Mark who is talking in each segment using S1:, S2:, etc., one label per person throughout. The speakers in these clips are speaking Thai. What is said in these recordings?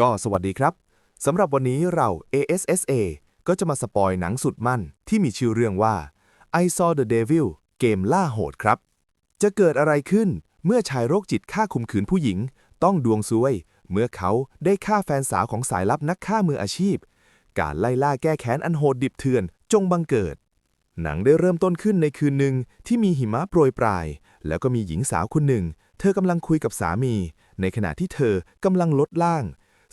S1: ก็สวัสดีครับสำหรับวันนี้เรา ASSA ก็จะมาสปอยหนังสุดมั่นที่มีชื่อเรื่องว่า I Saw the Devil เกมล่าโหดครับ จะเกิดอะไรขึ้นเมื่อชายโรคจิตฆ่าข่มขืนผู้หญิง ต้องดวงซวย เมื่อเขาได้ฆ่าแฟนสาวของสายลับนักฆ่ามืออาชีพ การไล่ล่าแก้แค้นอันโหดดิบเถื่อนจงบังเกิด หนังได้เริ่มต้นขึ้นในคืนหนึ่งที่มีหิมะโปรยปลาย แล้วก็มีหญิงสาวคนหนึ่ง เธอกำลังคุยกับสามี ในขณะที่เธอกำลังลดล่าง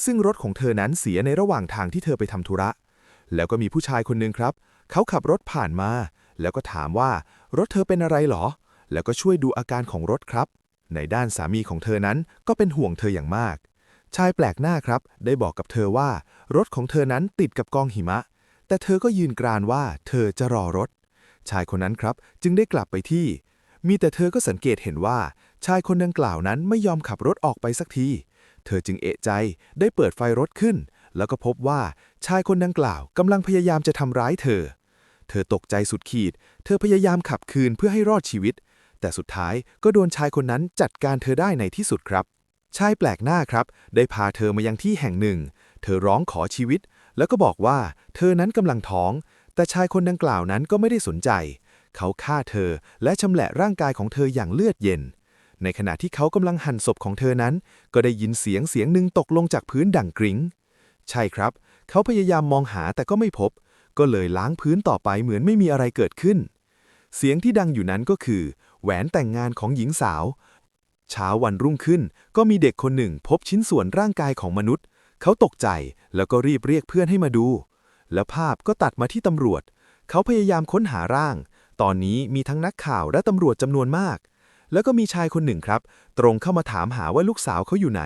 S1: ซึ่งรถของเธอนั้นเสียในระหว่างทางที่เธอไปทำธุระ แล้วก็มีผู้ชายคนหนึ่งครับ เขาขับรถผ่านมา แล้วก็ถามว่ารถเธอเป็นอะไรหรอ แล้วก็ช่วยดูอาการของรถครับ ในด้านสามีของเธอนั้นก็เป็นห่วงเธออย่างมาก ชายแปลกหน้าครับ ได้บอกกับเธอว่า รถของเธอนั้นติดกับกองหิมะ แต่เธอก็ยืนกรานว่าเธอจะรอรถ ชายคนนั้นครับ จึงได้กลับไปที่ มีแต่เธอก็สังเกตเห็นว่า ชายคนดังกล่าวนั้นไม่ยอมขับรถออกไปสักที เธอจึงเอะใจได้เปิดไฟรถขึ้น แล้วก็พบว่าชายคนดังกล่าวกำลังพยายามจะทำร้ายเธอ เธอตกใจสุดขีด เธอพยายามขับคืนเพื่อให้รอดชีวิต แต่สุดท้ายก็โดนชายคนนั้นจัดการเธอได้ในที่สุดครับ ชายแปลกหน้าครับ ได้พาเธอมายังที่แห่งหนึ่ง เธอร้องขอชีวิต แล้วก็บอกว่า เธอนั้นกำลังท้อง แต่ชายคนดังกล่าวนั้นก็ไม่ได้สนใจ เขาฆ่าเธอและชำแหละร่างกายของเธออย่างเลือดเย็น ในขณะที่เขากำลังหั่นศพของเธอนั้น ก็ได้ยินเสียงเสียงหนึ่งตกลงจากพื้นดังกริง้ง ใช่ครับ เขาพยายามมองหาแต่ก็ไม่พบ ก็เลยล้างพื้นต่อไปเหมือนไม่มีอะไรเกิดขึ้น เสียงที่ดังอยู่นั้นก็คือ แหวนแต่งงานของหญิงสาว เช้าวันรุ่งขึ้น ก็มีเด็กคนหนึ่งพบชิ้นส่วนร่างกายของมนุษย์ เขาตกใจแล้วก็รีบเรียกเพื่อนให้มาดู แล้วภาพก็ตัดมาที่ตำรวจ เขาพยายามค้นหาร่าง ตอนนี้มีทั้งนักข่าวและตำรวจจำนวนมาก แล้วก็มีชายคนหนึ่งครับ ตรงเข้ามาถามหาว่าลูกสาวเขาอยู่ไหน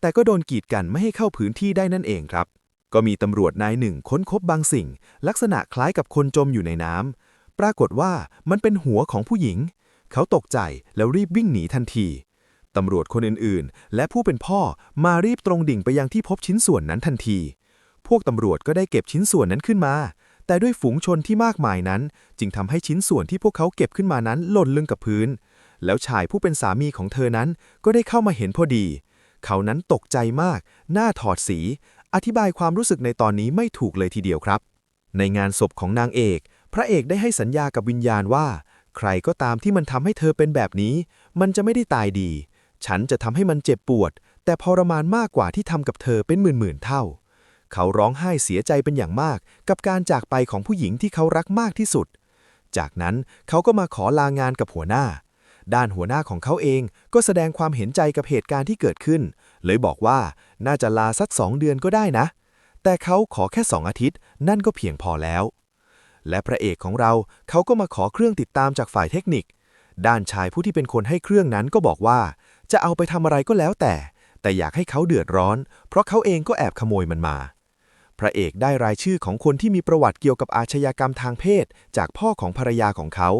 S1: แต่ก็โดนกีดกันไม่ให้เข้าพื้นที่ได้นั่นเองครับ ก็มีตำรวจนายหนึ่งค้นพบบางสิ่ง ลักษณะคล้ายกับคนจมอยู่ในน้ำปรากฏว่ามันเป็นหัวของผู้หญิง เขาตกใจแล้วรีบวิ่งหนีทันทีตำรวจคนอื่นๆ และผู้เป็นพ่อมารีบตรงดิ่งไปยังที่พบชิ้นส่วนนั้นทันที พวกตำรวจก็ได้เก็บชิ้นส่วนนั้นขึ้นมา แต่ด้วยฝูงชนที่มากมายนั้น จึงทำให้ชิ้นส่วนที่พวกเขาเก็บขึ้นมานั้นหล่นลงกับพื้น แล้วชายผู้เป็นสามีของเธอนั้นก็ได้เข้ามาเห็นพอดี เขานั้นตกใจมาก หน้าถอดสี อธิบายความรู้สึกในตอนนี้ไม่ถูกเลยทีเดียวครับ ในงานศพของนางเอก พระเอกได้ให้สัญญากับวิญญาณว่า ใครก็ตามที่มันทำให้เธอเป็นแบบนี้ มันจะไม่ได้ตายดี ฉันจะทำให้มันเจ็บปวด แต่ทรมานมากกว่าที่ทำกับเธอเป็นหมื่นๆเท่า เขาร้องไห้เสียใจเป็นอย่างมาก กับการจากไปของผู้หญิงที่เขารักมากที่สุด จากนั้นเขาก็มาขอลางานกับหัวหน้า ด้านหัวหน้าของเขาเองก็แสดงความเห็นใจกับเหตุการณ์ที่เกิดขึ้น เลยบอกว่าน่าจะลาสักสองเดือนก็ได้นะ แต่เขาขอแค่สองอาทิตย์ นั่นก็เพียงพอแล้ว และพระเอกของเราเขาก็มาขอเครื่องติดตามจากฝ่ายเทคนิค ด้านชายผู้ที่เป็นคนให้เครื่องนั้นก็บอกว่า จะเอาไปทำอะไรก็แล้วแต่ แต่อยากให้เขาเดือดร้อน เพราะเขาเองก็แอบขโมยมันมาพระเอกได้รายชื่อของคนที่มีประวัติเกี่ยวกับอาชญากรรมทางเพศ จากพ่อของภรรยาของเขา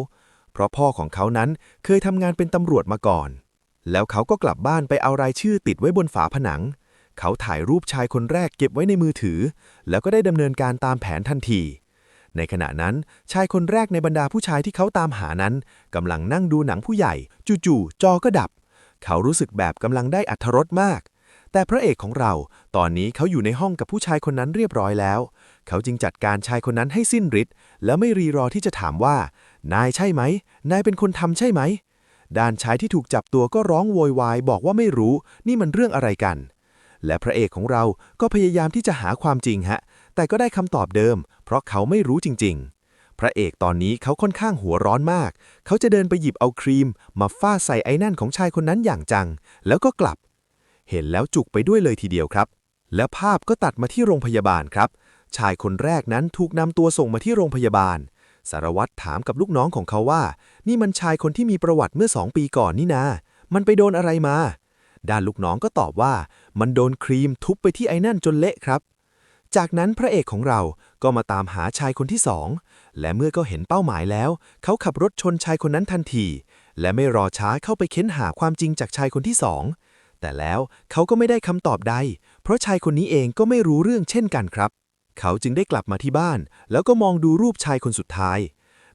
S1: เพราะพ่อของเขานั้นเคยทำงานเป็นตำรวจมาก่อน แล้วเขาก็กลับบ้านไปเอารายชื่อติดไว้บนฝาผนัง เขาถ่ายรูปชายคนแรกเก็บไว้ในมือถือ แล้วก็ได้ดำเนินการตามแผนทันที ในขณะนั้นชายคนแรกในบรรดาผู้ชายที่เขาตามหานั้นกำลังนั่งดูหนังผู้ใหญ่ จู่ๆจอก็ดับ เขารู้สึกแบบกำลังได้อัธรสมากแต่พระเอกของเราตอนนี้เขาอยู่ในห้องกับผู้ชายคนนั้นเรียบร้อยแล้ว เขาจึงจัดการชายคนนั้นให้สิ้นฤทธิ์แล้วไม่รีรอที่จะถามว่า นายใช่ไหม นายเป็นคนทำใช่ไหม ด้านชายที่ถูกจับตัวก็ร้องโวยวายบอกว่าไม่รู้ นี่มันเรื่องอะไรกัน และพระเอกของเราก็พยายามที่จะหาความจริงฮะ แต่ก็ได้คำตอบเดิม เพราะเขาไม่รู้จริง ๆ พระเอกตอนนี้เขาค่อนข้างหัวร้อนมาก เขาจะเดินไปหยิบเอาครีม มาฟาดใส่ไอ้นั่นของชายคนนั้นอย่างจัง แล้วก็กลับ เห็นแล้วจุกไปด้วยเลยทีเดียวครับ แล้วภาพก็ตัดมาที่โรงพยาบาลครับ ชายคนแรกนั้นถูกนำตัวส่งมาที่โรงพยาบาล สารวัตรถามกับลูกน้องของเขาว่า นี่มันชายคนที่มีประวัติเมื่อสองปีก่อนนี่นา มันไปโดนอะไรมา ด้านลูกน้องก็ตอบว่า มันโดนครีมทุบไปที่ไอ้นั่นจนเละครับ จากนั้นพระเอกของเราก็มาตามหาชายคนที่สอง และเมื่อก็เห็นเป้าหมายแล้ว เขาขับรถชนชายคนนั้นทันที และไม่รอช้าเข้าไปเค้นหาความจริงจากชายคนที่สอง แต่แล้วเขาก็ไม่ได้คำตอบใด เพราะชายคนนี้เองก็ไม่รู้เรื่องเช่นกันครับ เขาจึงได้กลับมาที่บ้าน แล้วก็มองดูรูปชายคนสุดท้าย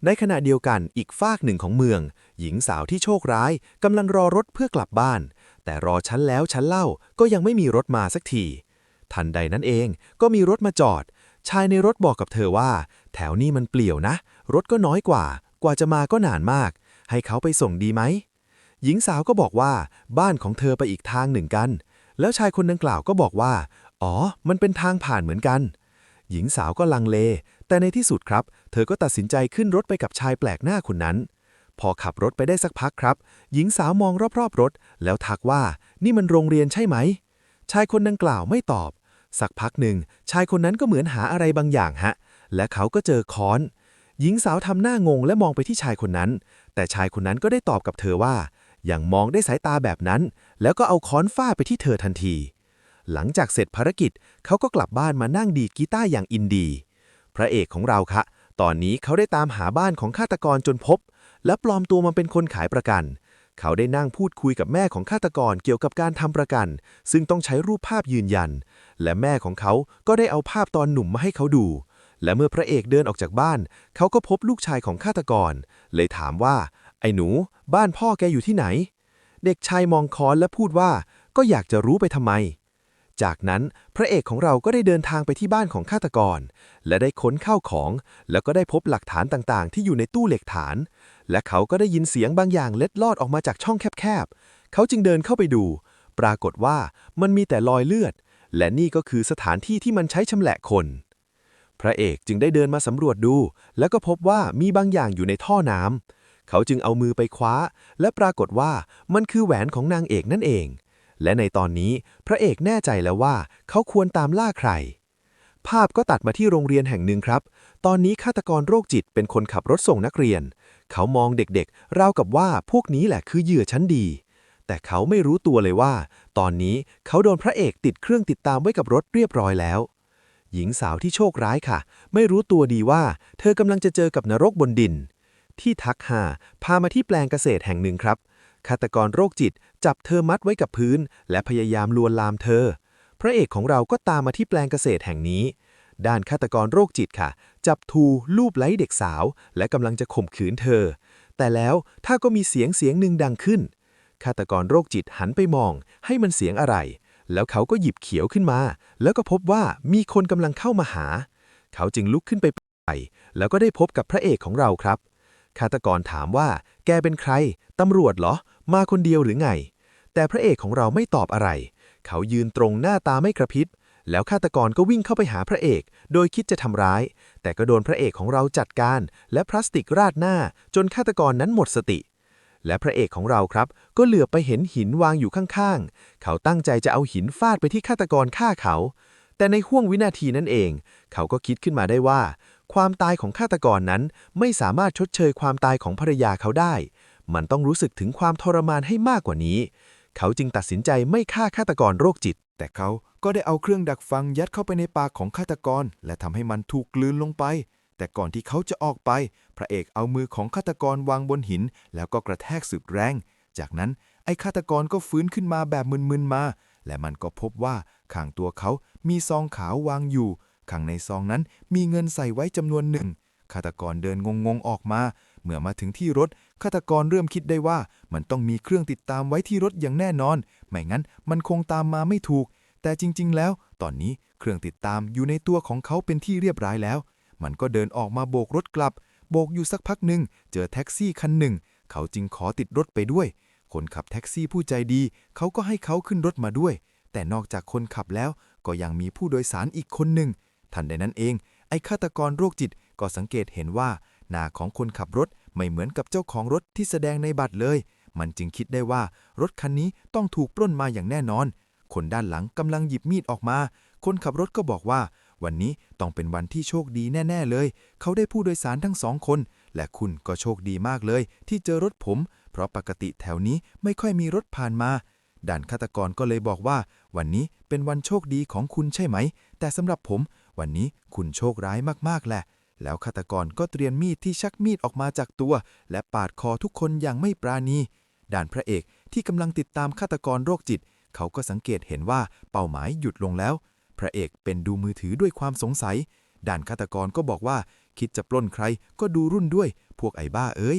S1: ในขณะเดียวกันอีกฟากหนึ่งของเมือง หญิงสาวที่โชคร้ายกำลังรอรถเพื่อกลับบ้าน แต่รอชั้นแล้วชั้นเล่าก็ยังไม่มีรถมาสักที ทันใดนั้นเองก็มีรถมาจอด ชายในรถบอกกับเธอว่า แถวนี้มันเปลี่ยวนะ รถก็น้อยกว่า กว่าจะมาก็นานมาก ให้เขาไปส่งดีไหมหญิงสาวก็บอกว่าบ้านของเธอไปอีกทางหนึ่งกัน แล้วชายคนดังกล่าวก็บอกว่า อ๋อ มันเป็นทางผ่านเหมือนกัน หญิงสาวก็ลังเล แต่ในที่สุดครับ เธอก็ตัดสินใจขึ้นรถไปกับชายแปลกหน้าคนนั้น พอขับรถไปได้สักพักครับ หญิงสาวมองรอบๆรถ แล้วทักว่านี่มันโรงเรียนใช่ไหม ชายคนดังกล่าวไม่ตอบ สักพักหนึ่ง ชายคนนั้นก็เหมือนหาอะไรบางอย่างฮะ และเขาก็เจอค้อน หญิงสาวทำหน้างงและมองไปที่ชายคนนั้น แต่ชายคนนั้นก็ได้ตอบกับเธอว่า อย่างมองได้สายตาแบบนั้น แล้วก็เอาค้อนฟาดไปที่เธอทันที หลังจากเสร็จภารกิจ เขาก็กลับบ้านมานั่งดีกีตาร์อย่างอินดี พระเอกของเราคะ ตอนนี้เขาได้ตามหาบ้านของฆาตกรจนพบ และปลอมตัวมาเป็นคนขายประกัน เขาได้นั่งพูดคุยกับแม่ของฆาตกรเกี่ยวกับการทำประกัน ซึ่งต้องใช้รูปภาพยืนยัน และแม่ของเขาก็ได้เอาภาพตอนหนุ่มมาให้เขาดู และเมื่อพระเอกเดินออกจากบ้าน เขาก็พบลูกชายของฆาตกร เลยถามว่า ไอ้หนู บ้านพ่อแกอยู่ที่ไหน เด็กชายมองค้อนและพูดว่า ก็อยากจะรู้ไปทำไม จากนั้นพระเอกของเราก็ได้เดินทางไปที่บ้านของฆาตกร และได้ค้นข้าวของ แล้วก็ได้พบหลักฐานต่างๆ ที่อยู่ในตู้เหล็กฐาน และเขาก็ได้ยินเสียงบางอย่างเล็ดลอดออกมาจากช่องแคบๆ เขาจึงเดินเข้าไปดู ปรากฏว่ามันมีแต่รอยเลือด และนี่ก็คือสถานที่ที่มันใช้ชำแหละคน พระเอกจึงได้เดินมาสำรวจดู แล้วก็พบว่ามีบางอย่างอยู่ในท่อน้ำเขาจึงเอามือไปคว้า และปรากฏว่ามันคือแหวนของนางเอกนั่นเอง และในตอนนี้พระเอกแน่ใจแล้วว่าเขาควรตามล่าใคร ภาพก็ตัดมาที่โรงเรียนแห่งหนึ่งครับ ตอนนี้ฆาตกรโรคจิตเป็นคนขับรถส่งนักเรียน เขามองเด็กๆ ราวกับว่าพวกนี้แหละคือเหยื่อชั้นดี แต่เขาไม่รู้ตัวเลยว่า ตอนนี้เขาโดนพระเอกติดเครื่องติดตามไว้กับรถเรียบร้อยแล้ว หญิงสาวที่โชคร้ายค่ะ ไม่รู้ตัวดีว่า เธอกำลังจะเจอกับนรกบนดิน ที่ทักหาพามาที่แปลงเกษตรแห่งหนึ่งครับ ฆาตกรโรคจิต จับเธอมัดไว้กับพื้น และพยายามลวนลามเธอ พระเอกของเราก็ตามมาที่แปลงเกษตรแห่งนี้ ด้านฆาตกรโรคจิตค่ะ จับทูลูบไล้เด็กสาว และกำลังจะข่มขืนเธอ แต่แล้วถ้าก็มีเสียงเสียงหนึ่งดังขึ้นฆาตกรโรคจิตหันไปมอง ให้มันเสียงอะไร แล้วเขาก็หยิบเขียวขึ้นมา แล้วก็พบว่ามีคนกำลังเข้ามาหา เขาจึงลุกขึ้นไปไปแล้วก็ได้พบกับพระเอกของเราครับ ฆาตกรถามว่า แกเป็นใคร ตำรวจเหรอ มาคนเดียวหรือไง แต่พระเอกของเราไม่ตอบอะไร เขายืนตรงหน้าตาไม่กระพริบ แล้วฆาตกรก็วิ่งเข้าไปหาพระเอก โดยคิดจะทำร้าย แต่ก็โดนพระเอกของเราจัดการ และพลาสติกราดหน้า จนฆาตกรนั้นหมดสติ และพระเอกของเราครับ ก็เหลือไปเห็นหินวางอยู่ข้างๆ เขาตั้งใจจะเอาหินฟาดไปที่ฆาตกรฆ่าเขา แต่ในห่วงวินาทีนั้นเอง เขาก็คิดขึ้นมาได้ว่า ความตายของฆาตกรนั้นไม่สามารถชดเชยความตายของภรรยาเขาได้ มันต้องรู้สึกถึงความทรมานให้มากกว่านี้ เขาจึงตัดสินใจไม่ฆ่าฆาตกรโรคจิต
S2: แต่เขาก็ได้เอาเครื่องดักฟังยัดเข้าไปในปากของฆาตกร และทำให้มันถูกกลืนลงไป แต่ก่อนที่เขาจะออกไป พระเอกเอามือของฆาตกรวางบนหิน แล้วก็กระแทกสุดแรง จากนั้นไอ้ฆาตกรก็ฟื้นขึ้นมาแบบมึนๆมา และมันก็พบว่าข้างตัวเขามีซองขาววางอยู่ ข้างในซองนั้นมีเงินใส่ไว้จำนวนหนึ่งฆาตกรเดินงงๆออกมา เมื่อมาถึงที่รถฆาตกรเริ่มคิดได้ว่า มันต้องมีเครื่องติดตามไว้ที่รถอย่างแน่นอน ไม่งั้นมันคงตามมาไม่ถูก แต่จริง ๆ แล้ว ตอนนี้เครื่องติดตามอยู่ในตัวของเขาเป็นที่เรียบร้อยแล้ว มันก็เดินออกมาโบกรถกลับ โบกอยู่สักพักหนึ่งเจอแท็กซี่คันหนึ่ง เขาจึงขอติดรถไปด้วย คนขับแท็กซี่ผู้ใจดี เขาก็ให้เขาขึ้นรถมาด้วย แต่นอกจากคนขับแล้วก็ยังมีผู้โดยสารอีกคนหนึ่ง ทันใดนั้นเอง ไอ้ฆาตกรโรคจิตก็สังเกตเห็นว่า หน้าของคนขับรถไม่เหมือนกับเจ้าของรถที่แสดงในบัตรเลย มันจึงคิดได้ว่ารถคันนี้ต้องถูกปล้นมาอย่างแน่นอน คนด้านหลังกำลังหยิบมีดออกมา คนขับรถก็บอกว่า วันนี้ต้องเป็นวันที่โชคดีแน่ ๆเลย เขาได้ผู้โดยสารทั้งสองคน และคุณก็โชคดีมากเลย ที่เจอรถผม เพราะปกติแถวนี้ไม่ค่อยมีรถผ่านมาด่านฆาตกรก็เลยบอกว่า วันนี้เป็นวันโชคดีของคุณใช่ไหม แต่สำหรับผม วันนี้คุณโชคร้ายมากๆแหละ แล้วฆาตกรก็เตรียมมีดที่ชักมีดออกมาจากตัว และปาดคอทุกคนอย่างไม่ปราณี ด่านพระเอกที่กำลังติดตามฆาตกรโรคจิต เขาก็สังเกตเห็นว่าเป้าหมายหยุดลงแล้ว พระเอกเป็นดูมือถือด้วยความสงสัย ด่านฆาตกรก็บอกว่า คิดจะปล้นใครก็ดูรุ่นด้วย พวกไอ้บ้าเอ้ย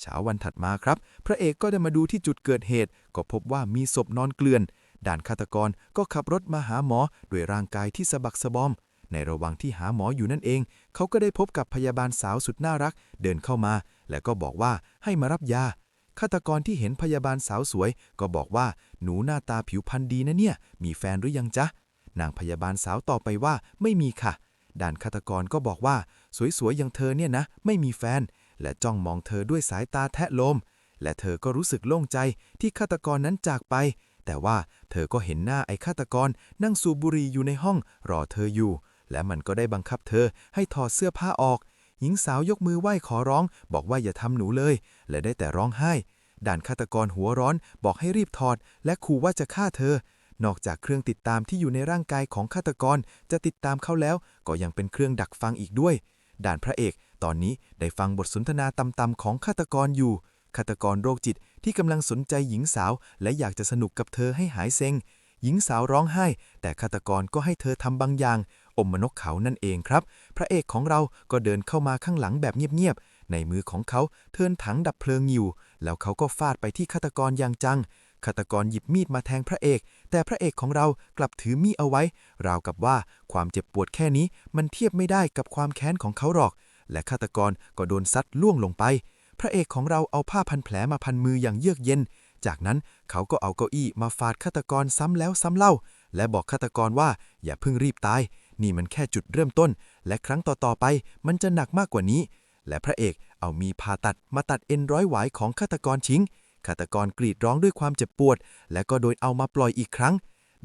S2: เช้าวันถัดมาครับ พระเอกก็ได้มาดูที่จุดเกิดเหตุ ก็พบว่ามีศพนอนเกลื่อน
S1: ด่านฆาตกรก็ขับรถมาหาหมอด้วยร่างกายที่สะบักสะบอม ในระหว่างที่หาหมออยู่นั่นเอง เขาก็ได้พบกับพยาบาลสาวสุดน่ารัก เดินเข้ามา และก็บอกว่าให้มารับยาฆาตกรที่เห็นพยาบาลสาวสวย ก็บอกว่าหนูหน้าตาผิวพรรณดีนะเนี่ย มีแฟนหรือยังจ๊ะนางพยาบาลสาวตอบไปว่าไม่มีค่ะ ด่านฆาตกรก็บอกว่า สวยๆอย่างเธอเนี่ยนะ ไม่มีแฟน และจ้องมองเธอด้วยสายตาแทะโลม และเธอก็รู้สึกโล่งใจที่ฆาตกรนั้นจากไป แต่ว่าเธอก็เห็นหน้าไอ้ฆาตกรนั่งสูบบุหรี่อยู่ในห้องรอเธออยู่ และมันก็ได้บังคับเธอให้ถอดเสื้อผ้าออก หญิงสาวยกมือไหว้ขอร้อง บอกว่าอย่าทำหนูเลย และได้แต่ร้องไห้ ด่านฆาตกรหัวร้อนบอกให้รีบถอด และขู่ว่าจะฆ่าเธอ นอกจากเครื่องติดตามที่อยู่ในร่างกายของฆาตกรจะติดตามเขาแล้ว ก็ยังเป็นเครื่องดักฟังอีกด้วย ด่านพระเอก ตอนนี้ได้ฟังบทสนทนาต่ำๆของฆาตกรอยู่ฆาตกรโรคจิตที่กำลังสนใจหญิงสาว และอยากจะสนุกกับเธอให้หายเซ็ง หญิงสาวร้องไห้ แต่ฆาตกรก็ให้เธอทำบางอย่าง อมมนกเขานั่นเองครับ พระเอกของเราก็เดินเข้ามาข้างหลังแบบเงียบๆ ในมือของเขาเทินถังดับเพลิงอยู่ แล้วเขาก็ฟาดไปที่ฆาตกรอย่างจังฆาตกรหยิบมีดมาแทงพระเอก แต่พระเอกของเรากลับถือมีดเอาไว้ ราวกับว่าความเจ็บปวดแค่นี้มันเทียบไม่ได้กับความแค้นของเขาหรอก และฆาตกรก็โดนซัดล่วงลงไป พระเอกของเราเอาผ้าพันแผลมาพันมืออย่างเยือกเย็น จากนั้นเขาก็เอาเก้าอี้มาฟาดฆาตกรซ้ำแล้วซ้ำเล่า และบอกฆาตกรว่าอย่าเพิ่งรีบตาย นี่มันแค่จุดเริ่มต้น และครั้งต่อๆไปมันจะหนักมากกว่านี้ และพระเอกเอามีผ่าตัดมาตัดเอ็นร้อยหวายของฆาตกรชิงฆาตกรกรีดร้องด้วยความเจ็บปวด และก็โดยเอามาปล่อยอีกครั้ง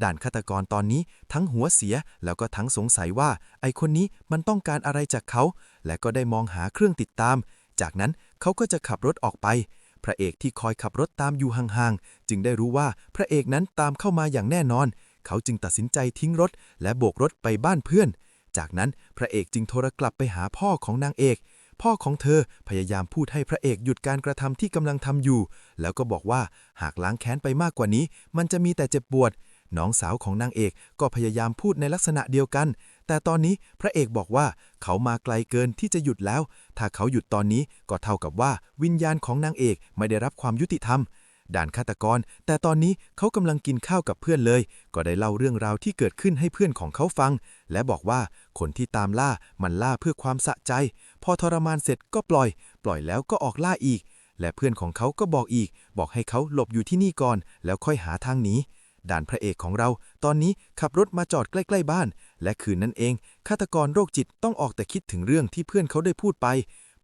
S1: ด่านฆาตกรตอนนี้ทั้งหัวเสียแล้วก็ทั้งสงสัยว่า ไอคนนี้มันต้องการอะไรจากเขา และก็ได้มองหาเครื่องติดตาม จากนั้นเขาก็จะขับรถออกไป พระเอกที่คอยขับรถตามอยู่ห่างๆ จึงได้รู้ว่าพระเอกนั้นตามเข้ามาอย่างแน่นอน เขาจึงตัดสินใจทิ้งรถ และโบกรถไปบ้านเพื่อน จากนั้นพระเอกจึงโทรกลับไปหาพ่อของนางเอก พ่อของเธอพยายามพูดให้พระเอกหยุดการกระทำที่กำลังทำอยู่ แล้วก็บอกว่าหากล้างแค้นไปมากกว่านี้ มันจะมีแต่เจ็บปวดน้องสาวของนางเอกก็พยายามพูดในลักษณะเดียวกัน แต่ตอนนี้พระเอกบอกว่าเขามาไกลเกินที่จะหยุดแล้ว ถ้าเขาหยุดตอนนี้ก็เท่ากับว่าวิญญาณของนางเอกไม่ได้รับความยุติธรรม ด่านฆาตกร แต่ตอนนี้เขากำลังกินข้าวกับเพื่อนเลย ก็ได้เล่าเรื่องราวที่เกิดขึ้นให้เพื่อนของเขาฟัง และบอกว่าคนที่ตามล่ามันล่าเพื่อความสะใจ พอทรมานเสร็จก็ปล่อย ปล่อยแล้วก็ออกล่าอีก และเพื่อนของเขาก็บอกอีก บอกให้เขาหลบอยู่ที่นี่ก่อน แล้วค่อยหาทางหนี ด่านพระเอกของเรา ตอนนี้ขับรถมาจอดใกล้ ๆ บ้าน และคืนนั้นเอง ฆาตกรโรคจิตต้องออกแต่คิดถึงเรื่องที่เพื่อนเขาได้พูดไป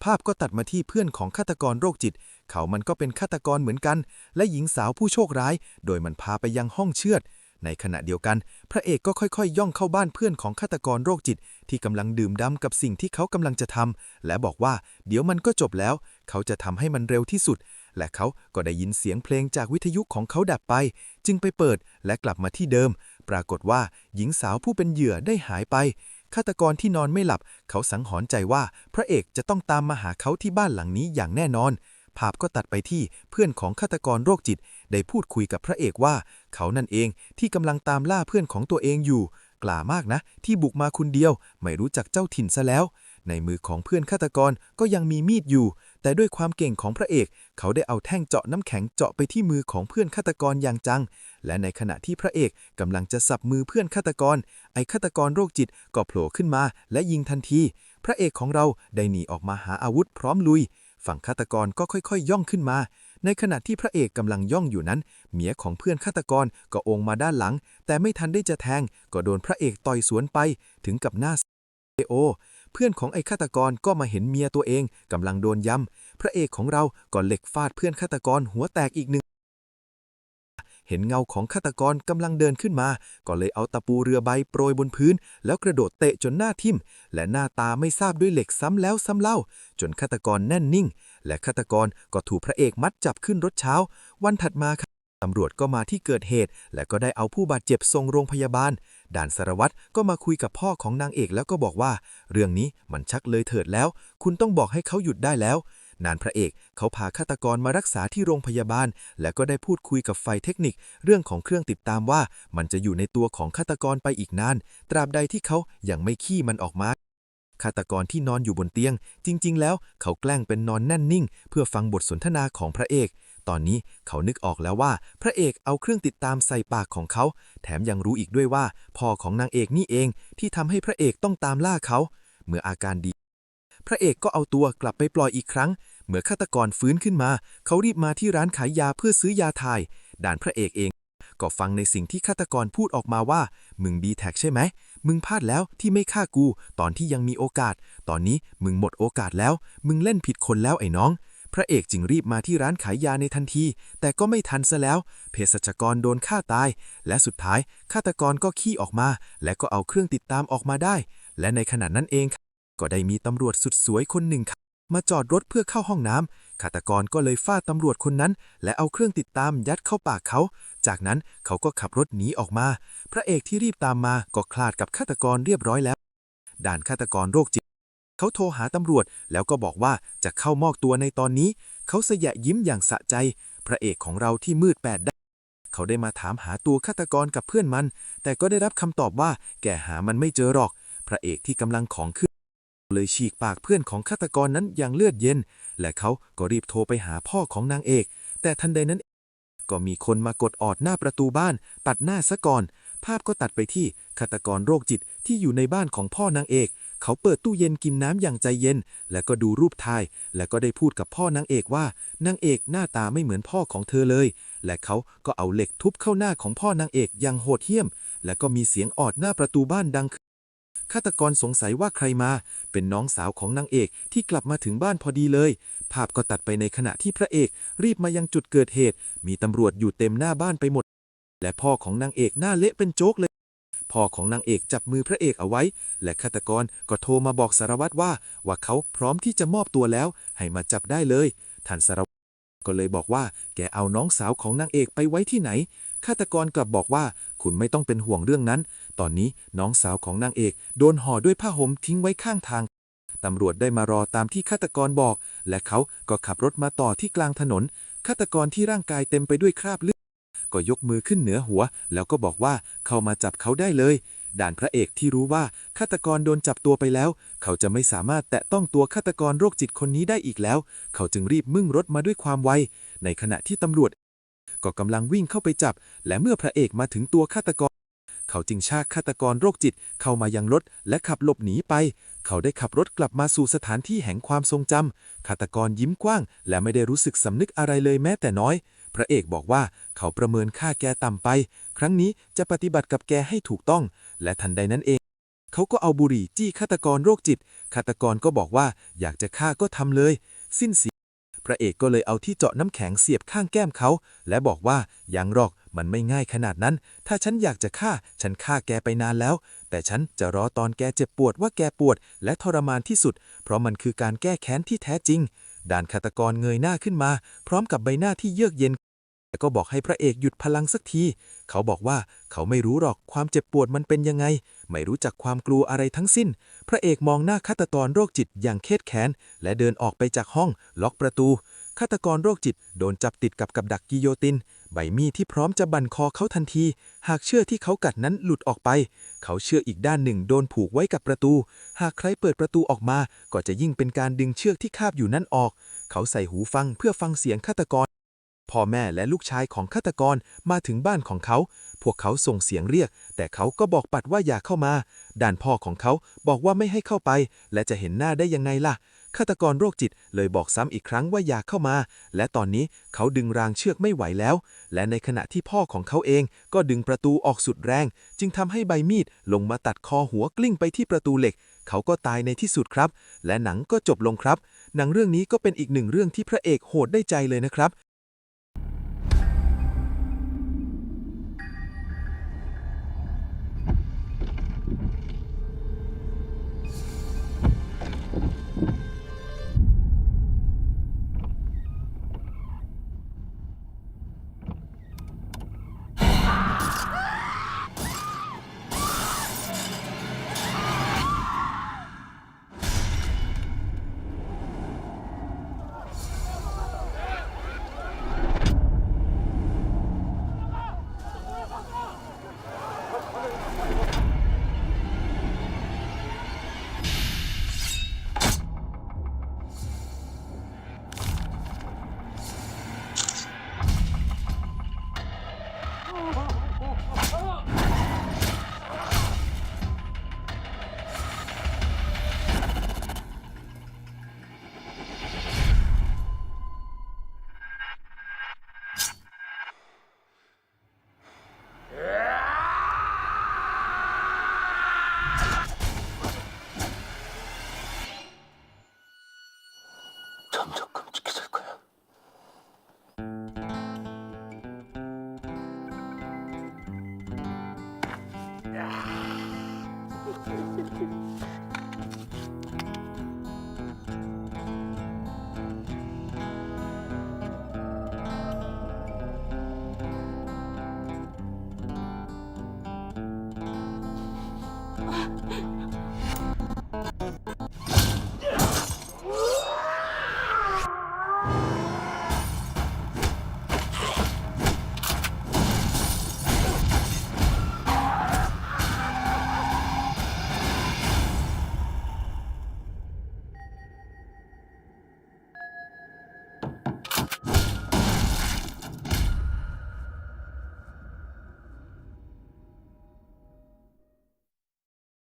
S1: ภาพก็ตัดมาที่เพื่อนของฆาตกรโรคจิต เขามันก็เป็นฆาตกรเหมือนกัน และหญิงสาวผู้โชคร้าย โดยมันพาไปยังห้องเชือด ในขณะเดียวกัน พระเอกก็ค่อยๆ ย่องเข้าบ้านเพื่อนของฆาตกรโรคจิต ที่กำลังดื่มด่ำกับสิ่งที่เขากำลังจะทำและบอกว่าเดี๋ยวมันก็จบแล้ว เขาจะทำให้มันเร็วที่สุด และเขาก็ได้ยินเสียงเพลงจากวิทยุของเขาดับไป จึงไปเปิดและกลับมาที่เดิม ปรากฏว่าหญิงสาวผู้เป็นเหยื่อได้หายไปฆาตกรที่นอนไม่หลับ เขาสังหรณ์ใจว่าพระเอกจะต้องตามมาหาเขาที่บ้านหลังนี้อย่างแน่นอน ภาพก็ตัดไปที่เพื่อนของฆาตกรโรคจิต ได้พูดคุยกับพระเอกว่า เขานั่นเองที่กำลังตามล่าเพื่อนของตัวเองอยู่ กล้ามากนะ ที่บุกมาคนเดียว ไม่รู้จักเจ้าถิ่นซะแล้ว ในมือของเพื่อนฆาตกรก็ยังมีมีดอยู่ แต่ด้วยความเก่งของพระเอก เขาได้เอาแท่งเจาะน้ำแข็งเจาะไปที่มือของเพื่อนฆาตกรอย่างจัง และในขณะที่พระเอกกำลังจะสับมือเพื่อนฆาตกร ไอ้ฆาตกรโรคจิตก็โผล่ขึ้นมาและยิงทันที พระเอกของเราได้หนีออกมาหาอาวุธพร้อมลุย ฝั่งฆาตกรก็ค่อยๆยย่องขึ้นมา ในขณะที่พระเอกกำลังย่องอยู่นั้น เมียของเพื่อนฆาตกรก็องมาด้านหลัง แต่ไม่ทันได้จะแทง ก็โดนพระเอกต่อยสวนไปถึงกับหน้าเอโอ เพื่อนของไอ้ฆาตกรก็มาเห็นเมียตัวเองกำลังโดนย้ำพระเอกของเราก็เหล็กฟาดเพื่อนฆาตกรหัวแตกอีกหนึ่ง เห็นเงาของฆาตกรกำลังเดินขึ้นมา ก็เลยเอาตะปูเรือใบโปรยบนพื้น แล้วกระโดดเตะจนหน้าทิ่ม และหน้าตาไม่ทราบด้วยเหล็กซ้ำแล้วซ้ำเล่า จนฆาตกรแน่นนิ่ง และฆาตกรก็ถูกพระเอกมัดจับขึ้นรถเช้า วันถัดมาครับตำรวจก็มาที่เกิดเหตุ และก็ได้เอาผู้บาดเจ็บส่งโรงพยาบาล ด่านสารวัตรก็มาคุยกับพ่อของนางเอกแล้วก็บอกว่า เรื่องนี้มันชักเลยเถิดแล้ว คุณต้องบอกให้เขาหยุดได้แล้ว นานพระเอกเขาพาฆาตกรมารักษาที่โรงพยาบาล และก็ได้พูดคุยกับไฟเทคนิค เรื่องของเครื่องติดตามว่า มันจะอยู่ในตัวของฆาตกรไปอีกนาน ตราบใดที่เขายังไม่ขี้มันออกมาฆาตกรที่นอนอยู่บนเตียง จริง ๆ แล้วเขาแกล้งเป็นนอนแน่นนิ่ง เพื่อฟังบทสนทนาของพระเอก ตอนนี้เขานึกออกแล้วว่า พระเอกเอาเครื่องติดตามใส่ปากของเขา แถมยังรู้อีกด้วยว่าพ่อของนางเอกนี่เองที่ทำให้พระเอกต้องตามล่าเขา เมื่ออาการดี พระเอกก็เอาตัวกลับไปปล่อยอีกครั้ง เมื่อฆาตกรฟื้นขึ้นมา เขารีบมาที่ร้านขายยาเพื่อซื้อยาถ่าย ด่านพระเอกเอง ก็ฟังในสิ่งที่ฆาตกรพูดออกมาว่า มึงดีแท็กใช่ไหม มึงพลาดแล้วที่ไม่ฆ่ากู ตอนที่ยังมีโอกาส ตอนนี้มึงหมดโอกาสแล้ว มึงเล่นผิดคนแล้วไอ้น้องพระเอกจึงรีบมาที่ร้านขายยาในทันที แต่ก็ไม่ทันซะแล้ว เภสัชกรโดนฆ่าตาย และสุดท้ายฆาตกรก็ขี้ออกมา และก็เอาเครื่องติดตามออกมาได้ และในขณะนั้นเอง ก็ได้มีตำรวจสุดสวยคนหนึ่งมาจอดรถเพื่อเข้าห้องน้ำฆาตกรก็เลยฟาดตำรวจคนนั้น และเอาเครื่องติดตามยัดเข้าปากเขา จากนั้นเขาก็ขับรถหนีออกมา พระเอกที่รีบตามมาก็คลาดกับฆาตกรเรียบร้อยแล้ว ด่านฆาตกรโรคจิต เขาโทรหาตำรวจแล้วก็บอกว่าจะเข้ามอบตัวในตอนนี้ เขาสยะยิ้มอย่างสะใจ พระเอกของเราที่มืดแปดด้านเขาได้มาถามหาตัวฆาตกรกับเพื่อนมัน แต่ก็ได้รับคำตอบว่าแกหามันไม่เจอหรอก พระเอกที่กำลังของขึ้น เลยฉีกปากเพื่อนของฆาตกรนั้นอย่างเลือดเย็น และเขาก็รีบโทรไปหาพ่อของนางเอก แต่ทันใดนั้น ก็มีคนมากดออดหน้าประตูบ้าน ตัดหน้าซะก่อน ภาพก็ตัดไปที่ฆาตกรโรคจิตที่อยู่ในบ้านของพ่อนางเอก เขาเปิดตู้เย็นกินน้ำอย่างใจเย็น แล้วก็ดูรูปถ่าย และก็ได้พูดกับพ่อนางเอกว่านางเอกหน้าตาไม่เหมือนพ่อของเธอเลย และเขาก็เอาเหล็กทุบเข้าหน้าของพ่อนางเอกอย่างโหดเหี้ยม และก็มีเสียงออดหน้าประตูบ้านดังขึ้น ฆาตกรสงสัยว่าใครมา เป็นน้องสาวของนางเอกที่กลับมาถึงบ้านพอดีเลย ภาพก็ตัดไปในขณะที่พระเอกรีบมายังจุดเกิดเหตุ มีตำรวจอยู่เต็มหน้าบ้านไปหมด และพ่อของนางเอกหน้าเละเป็นโจ๊กเลย พ่อของนางเอกจับมือพระเอกเอาไว้ และฆาตกรก็โทรมาบอกสารวัตรว่า ว่าเขาพร้อมที่จะมอบตัวแล้ว ให้มาจับได้เลยท่านสารวัตรก็เลยบอกว่าแกเอาน้องสาวของนางเอกไปไว้ที่ไหน ฆาตกรกลับบอกว่า คุณไม่ต้องเป็นห่วงเรื่องนั้น ตอนนี้น้องสาวของนางเอกโดนห่อด้วยผ้าห่มทิ้งไว้ข้างทางตำรวจได้มารอตามที่ฆาตกรบอก และเขาก็ขับรถมาต่อที่กลางถนนฆาตกรที่ร่างกายเต็มไปด้วยคราบเลือดก็ยกมือขึ้นเหนือหัว แล้วก็บอกว่าเข้ามาจับเขาได้เลย ด่านพระเอกที่รู้ว่าฆาตกรโดนจับตัวไปแล้ว เขาจะไม่สามารถแตะต้องตัวฆาตกรโรคจิตคนนี้ได้อีกแล้ว เขาจึงรีบมึ่งรถมาด้วยความไวในขณะที่ตำรวจ ก็กำลังวิ่งเข้าไปจับ และเมื่อพระเอกมาถึงตัวฆาตกร เขาจึงชากฆาตกรโรคจิตเข้ามายังรถและขับหลบหนีไป เขาได้ขับรถกลับมาสู่สถานที่แห่งความทรงจำฆาตกรยิ้มกว้าง และไม่ได้รู้สึกสำนึกอะไรเลยแม้แต่น้อย พระเอกบอกว่าเขาประเมินค่าแกต่ำไป ครั้งนี้จะปฏิบัติกับแกให้ถูกต้อง และทันใดนั้นเองเขาก็เอาบุหรี่จี้ฆาตกรโรคจิต ฆาตกรก็บอกว่าอยากจะฆ่าก็ทำเลย สิ้นเสีย พระเอกก็เลยเอาที่เจาะน้ำแข็งเสียบข้างแก้มเขา และบอกว่ายังหรอกมันไม่ง่ายขนาดนั้น ถ้าฉันอยากจะฆ่า ฉันฆ่าแกไปนานแล้ว แต่ฉันจะรอตอนแกเจ็บปวดว่าแกปวด และทรมานที่สุด เพราะมันคือการแก้แค้นที่แท้จริง ด่านฆาตกรเงยหน้าขึ้นมา พร้อมกับใบหน้าที่เยือกเย็นแต่ก็บอกให้พระเอกหยุดพลังสักที เขาบอกว่าเขาไม่รู้หรอกความเจ็บปวดมันเป็นยังไง ไม่รู้จักความกลัวอะไรทั้งสิ้น พระเอกมองหน้าฆาตกรโรคจิตอย่างเครียดแค้น และเดินออกไปจากห้อง ล็อกประตู ฆาตกรโรคจิตโดนจับติดกับกับดักกิโยติน ใบมีดที่พร้อมจะบั่นคอเขาทันที หากเชือกที่เขากัดนั้นหลุดออกไป เขาเชือกอีกด้านหนึ่งโดนผูกไว้กับประตู หากใครเปิดประตูออกมา ก็จะยิ่งเป็นการดึงเชือกที่คาบอยู่นั้นออก เขาใส่หูฟังเพื่อฟังเสียงฆาตกร พ่อแม่และลูกชายของฆาตกรมาถึงบ้านของเขา พวกเขาส่งเสียงเรียก แต่เขาก็บอกปัดว่าอย่าเข้ามาด่านพ่อของเขาบอกว่าไม่ให้เข้าไป และจะเห็นหน้าได้ยังไงล่ะ ฆาตกรโรคจิตเลยบอกซ้ำอีกครั้งว่าอย่าเข้ามา และตอนนี้เขาดึงรางเชือกไม่ไหวแล้ว และในขณะที่พ่อของเขาเองก็ดึงประตูออกสุดแรง จึงทำให้ใบมีดลงมาตัดคอหัวกลิ้งไปที่ประตูเหล็ก เขาก็ตายในที่สุดครับ และหนังก็จบลงครับ หนังเรื่องนี้ก็เป็นอีกหนึ่งเรื่องที่พระเอกโหดได้ใจเลยนะครับ